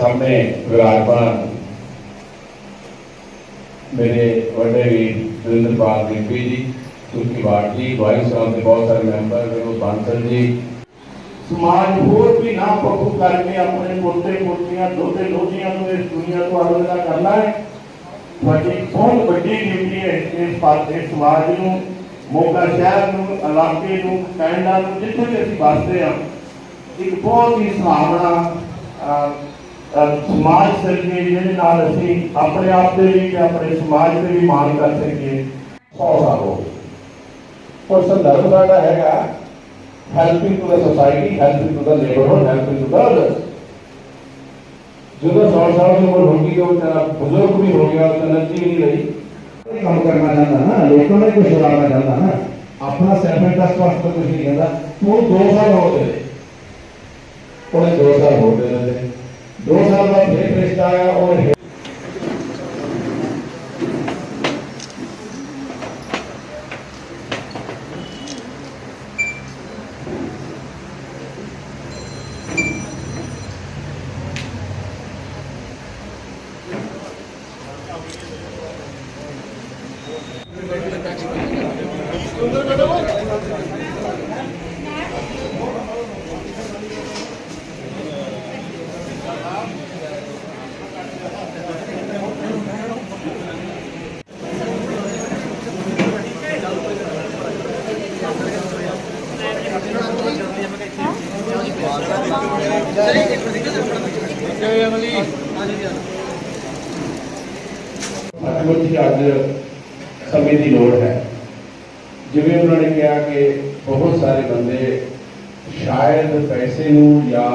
ਸਾਹਮਣੇ ਵਿਰਾਜਮਾਨ ਮੇਰੇ ਵੱਡੇ ਵੀਰ ਸੁਰਿੰਦਰਪਾਲ ਦੀਪੀ ਜੀ ਸੁਖੀ ਜੀ ਵਾਈਸ ਸਾਹਿਬ ਦੇ ਬਹੁਤ ਸਾਰੇ ਮੈਂਬਰ ਵਿਨੋਦ ਬਾਂਸਲ ਜੀ। ਸਮਾਜ ਹੋਰ ਵੀ ਨਾ ਪੱਖੂ ਕਰਕੇ ਆਪਣੇ ਪੋਤੇ ਪੋਤੀਆਂ ਦੋਤੇ ਦੋਤੀਆਂ ਨੂੰ ਇਸ ਦੁਨੀਆ ਤੋਂ ਅਲੱਗਾ ਕਰਨਾ ਹੈ। ਤੁਹਾਡੀ ਬਹੁਤ ਵੱਡੀ ਡਿਊਟੀ ਹੈ ਇਸ ਪਾਸੇ ਸਮਾਜ ਨੂੰ, ਮੋਗਾ ਸ਼ਹਿਰ ਨੂੰ, ਇਲਾਕੇ ਨੂੰ ਕੈਨੇਡਾ ਨੂੰ, ਜਿੱਥੇ ਵੀ ਅਸੀਂ ਵੱਸਦੇ ਹਾਂ। ਇੱਕ ਬਹੁਤ ਹੀ ਸੁਹਾਵਣਾ ਸਮਾਜ ਸਰਗੇ ਜਿਹਦੇ ਨਾਲ ਅਸੀਂ ਆਪਣੇ ਆਪ ਦੇ ਵੀ ਤੇ ਆਪਣੇ ਸਮਾਜ ਦੇ ਵੀ ਮਾਣ ਕਰ ਸਕੀਏ। 100 ਸਾਲ ਹੋ ਔਰ ਸੰਦਰਭ ਸਾਡਾ ਹੈਗਾ helping to the society helping to the neighbourhood helping to the others ਜਦੋਂ 100 ਸਾਲ ਦੀ ਉਮਰ ਹੋ ਗਈ ਉਹ ਤਾਂ ਬਜ਼ੁਰਗ ਵੀ ਹੋ ਗਿਆ ਤਾਂ ਨੱਚੀ ਨਹੀਂ ਰਹੀ। ਕੰਮ ਕਰਨਾ ਚਾਹੁੰਦਾ ਨਾ ਲੋਕਾਂ ਨੇ ਕੁਝ ਸੁਣਾਉਣਾ ਚਾਹੁੰਦਾ ਨਾ। ਆਪਣਾ ਸੈਲਫ ਇੰਟਰਸਟ ਵਾਸਤੇ ਕੁਝ ਨਹੀਂ ਕਹਿੰਦਾ ਉਹ 2 ਸਾਲ ਹੋ ਗਏ। ਉਹਨੇ 2 ਸਾਲ ਹੋ ਗਏ ਨੇ। 2 ਸਾਲ ਬਾਅਦ ਫਿਰ ਰਿਸ਼ਤਾ ਆਇਆ ਉਹ ਸੱਚਮੁੱਚ ਹੀ ਅੱਜ ਸਮੇਂ ਦੀ ਲੋੜ ਹੈ। ਜਿਵੇਂ ਉਹਨਾਂ ਨੇ ਕਿਹਾ ਕਿ ਬਹੁਤ ਸਾਰੇ ਬੰਦੇ ਸ਼ਾਇਦ ਪੈਸੇ ਨੂੰ ਜਾਂ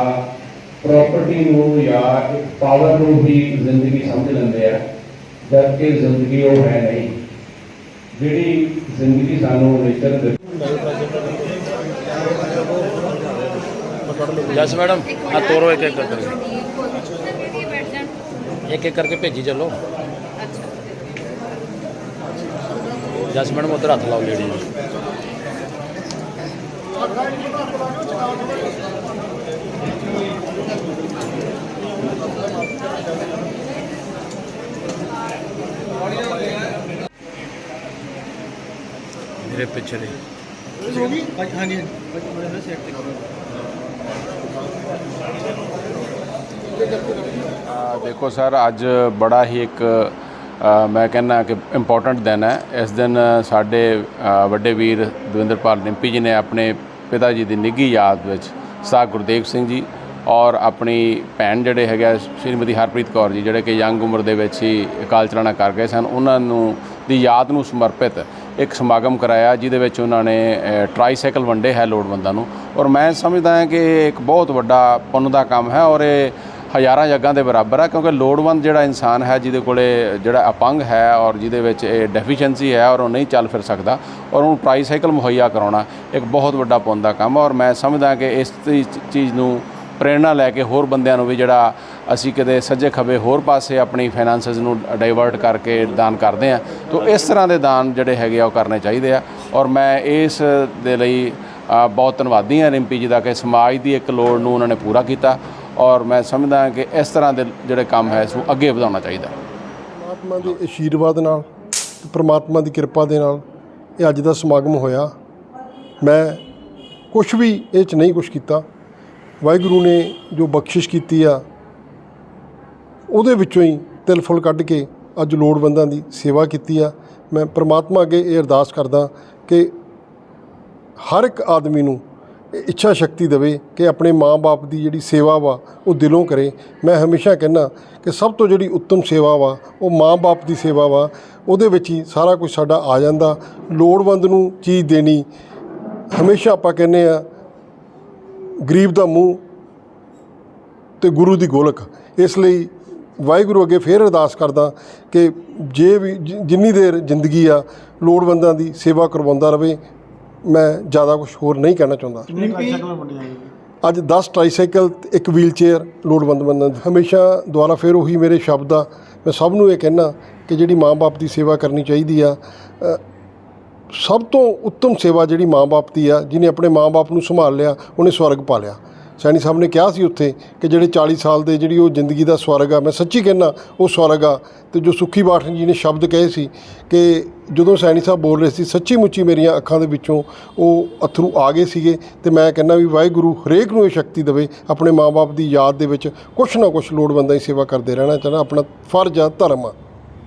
ਪ੍ਰਾਪਰਟੀ ਨੂੰ ਜਾਂ ਪਾਵਰ ਨੂੰ ਹੀ ਜ਼ਿੰਦਗੀ ਸਮਝ ਲੈਂਦੇ ਆ ਜਦਕਿ ਜ਼ਿੰਦਗੀ ਉਹ ਹੈ ਨਹੀਂ। ਜਿਹੜੀ ਜ਼ਿੰਦਗੀ ਸਾਨੂੰ ਨੇਚਰ ਦੇ ਜਸ ਮੈਡਮ ਆ ਤੋਰੋ ਇੱਕ ਇੱਕ ਕਰਕੇ। ਇੱਕ ਇੱਕ ਕਰਕੇ ਭੇਜੀ ਚੱਲੋ। ਜਸ ਮੈਡਮ, ਉਧਰ ਹੱਥ ਲਾਓ ਲੇਡੀ ਜੀ ਮੇਰੇ ਪਿੱਛੇ ਦੇ। ਹਾਂਜੀ ਹਾਂਜੀ ਦੇਖੋ ਸਰ, ਅੱਜ ਬੜਾ ਹੀ ਇੱਕ ਮੈਂ ਕਹਿੰਦਾ ਕਿ ਇੰਪੋਰਟੈਂਟ ਦਿਨ ਹੈ। ਇਸ ਦਿਨ ਸਾਡੇ ਵੱਡੇ ਵੀਰ ਦਵਿੰਦਰਪਾਲ ਨਿੰਪੀ ਜੀ ਨੇ ਆਪਣੇ ਪਿਤਾ ਜੀ ਦੀ ਨਿੱਘੀ ਯਾਦ ਵਿੱਚ ਸਾਹ ਗੁਰਦੇਵ ਸਿੰਘ ਜੀ ਔਰ ਆਪਣੀ ਭੈਣ ਜਿਹੜੇ ਹੈਗਾ ਸ਼੍ਰੀਮਤੀ ਹਰਪ੍ਰੀਤ ਕੌਰ ਜੀ ਜਿਹੜੇ ਕਿ ਯੰਗ ਉਮਰ ਦੇ ਵਿੱਚ ਹੀ ਅਕਾਲ ਚਲਾਣਾ ਕਰ ਗਏ ਸਨ ਉਹਨਾਂ ਨੂੰ ਦੀ ਯਾਦ ਨੂੰ ਸਮਰਪਿਤ ਇੱਕ ਸਮਾਗਮ ਕਰਾਇਆ ਜਿਹਦੇ ਵਿੱਚ ਉਹਨਾਂ ਨੇ ਅ, ਟਰਾਈਸਾਈਕਲ ਵੰਡੇ ਹੈ ਲੋੜਵੰਦਾਂ ਨੂੰ। ਔਰ ਮੈਂ ਸਮਝਦਾ ਹਾਂ ਕਿ ਇਹ ਇੱਕ ਬਹੁਤ ਵੱਡਾ ਪੁੰਨ ਦਾ ਕੰਮ ਹੈ ਔਰ ਇਹ ਹਜ਼ਾਰਾਂ ਜੱਗਾਂ ਦੇ ਬਰਾਬਰ ਆ, ਕਿਉਂਕਿ ਲੋੜਵੰਦ ਜਿਹੜਾ ਇਨਸਾਨ ਹੈ, ਜਿਹਦੇ ਕੋਲੇ ਜਿਹੜਾ ਅਪੰਗ ਹੈ ਔਰ ਜਿਹਦੇ ਵਿੱਚ ਇਹ ਡੈਫੀਸ਼ੀਐਂਸੀ ਹੈ ਔਰ ਉਹ ਨਹੀਂ ਚੱਲ ਫਿਰ ਸਕਦਾ ਔਰ ਉਹਨੂੰ ਟਰਾਈਸਾਈਕਲ ਮੁਹੱਈਆ ਕਰਾਉਣਾ ਇੱਕ ਬਹੁਤ ਵੱਡਾ ਪੁੰਨ ਦਾ ਕੰਮ ਔਰ ਮੈਂ ਸਮਝਦਾ ਕਿ ਇਸ ਚੀਜ਼ ਨੂੰ ਪ੍ਰੇਰਣਾ ਲੈ ਕੇ ਹੋਰ ਬੰਦਿਆਂ ਨੂੰ ਵੀ ਜਿਹੜਾ ਅਸੀਂ ਕਿਤੇ ਸੱਜੇ ਖੱਬੇ ਹੋਰ ਪਾਸੇ ਆਪਣੀ ਫਾਈਨਾਂਸਸ ਨੂੰ ਡਾਈਵਰਟ ਕਰਕੇ ਦਾਨ ਕਰਦੇ ਆ, ਤਾਂ ਇਸ ਤਰ੍ਹਾਂ ਦੇ ਦਾਨ ਜਿਹੜੇ ਹੈਗੇ ਆ ਉਹ ਕਰਨੇ ਚਾਹੀਦੇ ਆ ਔਰ ਮੈਂ ਇਸ ਦੇ ਲਈ ਬਹੁਤ ਧੰਨਵਾਦੀ ਹਾਂ ਰਿੰਪੀ ਜੀ ਦਾ ਕਿ ਸਮਾਜ ਦੀ ਇੱਕ ਲੋੜ ਨੂੰ ਉਹਨਾਂ ਨੇ ਪੂਰਾ ਕੀਤਾ ਔਰ ਮੈਂ ਸਮਝਦਾ ਕਿ ਇਸ ਤਰ੍ਹਾਂ ਦੇ ਜਿਹੜੇ ਕੰਮ ਹੈ, ਇਸ ਨੂੰ ਅੱਗੇ ਵਧਾਉਣਾ ਚਾਹੀਦਾ। ਪਰਮਾਤਮਾ ਦੇ ਅਸ਼ੀਰਵਾਦ ਨਾਲ ਤੇ ਪਰਮਾਤਮਾ ਦੀ ਕਿਰਪਾ ਦੇ ਨਾਲ ਇਹ ਅੱਜ ਦਾ ਸਮਾਗਮ ਹੋਇਆ। ਮੈਂ ਕੁਝ ਵੀ ਇਹ ਚ ਨਹੀਂ ਕੁਝ ਕੀਤਾ। ਵਾਹਿਗੁਰੂ ਨੇ ਜੋ ਬਖਸ਼ਿਸ਼ ਕੀਤੀ ਆ, ਉਹਦੇ ਵਿੱਚੋਂ ਹੀ ਤਿਲ ਫੁੱਲ ਕੱਢ ਕੇ ਅੱਜ ਲੋੜਵੰਦਾਂ ਦੀ ਸੇਵਾ ਕੀਤੀ ਆ। ਮੈਂ ਪਰਮਾਤਮਾ ਅੱਗੇ ਇਹ ਅਰਦਾਸ ਕਰਦਾ ਕਿ ਹਰ ਇੱਕ ਆਦਮੀ ਨੂੰ ਇੱਛਾ ਸ਼ਕਤੀ ਦੇਵੇ ਕਿ ਆਪਣੇ ਮਾਂ-ਬਾਪ ਦੀ ਜਿਹੜੀ ਸੇਵਾ ਵਾ, ਉਹ ਦਿਲੋਂ ਕਰੇ। ਮੈਂ ਹਮੇਸ਼ਾ ਕਹਿੰਦਾ ਕਿ ਸਭ ਤੋਂ ਜਿਹੜੀ ਉੱਤਮ ਸੇਵਾ ਵਾ, ਉਹ ਮਾਂ-ਬਾਪ ਦੀ ਸੇਵਾ ਵਾ। ਉਹਦੇ ਵਿੱਚ ਹੀ ਸਾਰਾ ਕੁਝ ਸਾਡਾ ਆ ਜਾਂਦਾ। ਲੋੜਵੰਦ ਨੂੰ ਚੀਜ਼ ਦੇਣੀ, ਹਮੇਸ਼ਾ ਆਪਾਂ ਕਹਿੰਦੇ ਆ ਗਰੀਬ ਦਾ ਮੂੰਹ ਤੇ ਗੁਰੂ ਦੀ ਗੋਲਕ। ਇਸ ਲਈ ਵਾਹਿਗੁਰੂ ਅੱਗੇ ਫੇਰ ਅਰਦਾਸ ਕਰਦਾ ਕਿ ਜੇ ਵੀ ਜਿੰਨੀ ਦੇਰ ਜ਼ਿੰਦਗੀ ਆ, ਲੋੜਵੰਦਾਂ ਦੀ ਸੇਵਾ ਕਰਵਾਉਂਦਾ ਰਵੇ ਮੈਂ ਜ਼ਿਆਦਾ ਕੁਝ ਹੋਰ ਨਹੀਂ ਕਹਿਣਾ ਚਾਹੁੰਦਾ। ਅੱਜ 10 ਟ੍ਰਾਈਸਾਈਕਲ ਇੱਕ ਵੀਲ ਚੇਅਰ ਲੋੜਵੰਦ ਬੰਦਾਂ ਦੀ। ਹਮੇਸ਼ਾ ਦੁਆਰਾ ਫੇਰ ਉਹੀ ਮੇਰੇ ਸ਼ਬਦ ਆ। ਮੈਂ ਸਭ ਨੂੰ ਇਹ ਕਹਿਣਾ ਕਿ ਜਿਹੜੀ ਮਾਂ-ਬਾਪ ਦੀ ਸੇਵਾ ਕਰਨੀ ਚਾਹੀਦੀ ਆ ਅ, ਸਭ ਤੋਂ ਉੱਤਮ ਸੇਵਾ ਜਿਹੜੀ ਮਾਂ-ਬਾਪ ਦੀ ਆ ਜਿਹਨੇ ਆਪਣੇ ਮਾਂ-ਬਾਪ ਨੂੰ ਸੰਭਾਲ ਲਿਆ ਉਹਨੇ ਸਵਰਗ ਪਾ ਲਿਆ। ਸੈਣੀ ਸਾਹਿਬ ਨੇ ਕਿਹਾ ਸੀ ਉੱਥੇ ਕਿ ਜਿਹੜੇ 40 ਸਾਲ ਦੇ ਜਿਹੜੀ ਉਹ ਜ਼ਿੰਦਗੀ ਦਾ ਸਵਰਗ ਆ, ਮੈਂ ਸੱਚੀ ਕਹਿੰਦਾ, ਉਹ ਸਵਰਗ ਆ। ਤੇ ਜੋ ਸੁੱਖੀ ਬਾਠਨ ਜੀ ਨੇ ਸ਼ਬਦ ਕਹੇ ਸੀ ਕਿ ਜਦੋਂ ਸੈਣੀ ਸਾਹਿਬ ਬੋਲ ਰਹੇ ਸੀ, ਸੱਚੀ ਮੁੱਚੀ ਮੇਰੀਆਂ ਅੱਖਾਂ ਦੇ ਵਿੱਚੋਂ ਉਹ ਅਥਰੂ ਆ ਗਏ ਸੀਗੇ, ਤੇ ਮੈਂ ਕਹਿੰਦਾ ਵੀ ਵਾਹਿਗੁਰੂ ਹਰੇਕ ਨੂੰ ਇਹ ਸ਼ਕਤੀ ਦੇਵੇ, ਆਪਣੇ ਮਾਪੇ ਦੀ ਯਾਦ ਦੇ ਵਿੱਚ ਕੁਛ ਨਾ ਕੁਛ ਲੋੜਵੰਦਾਂ ਦੀ ਸੇਵਾ ਕਰਦੇ ਰਹਿਣਾ ਚਾਹਣਾ ਆਪਣਾ ਫਰਜ਼ ਆ, ਧਰਮ ਆ।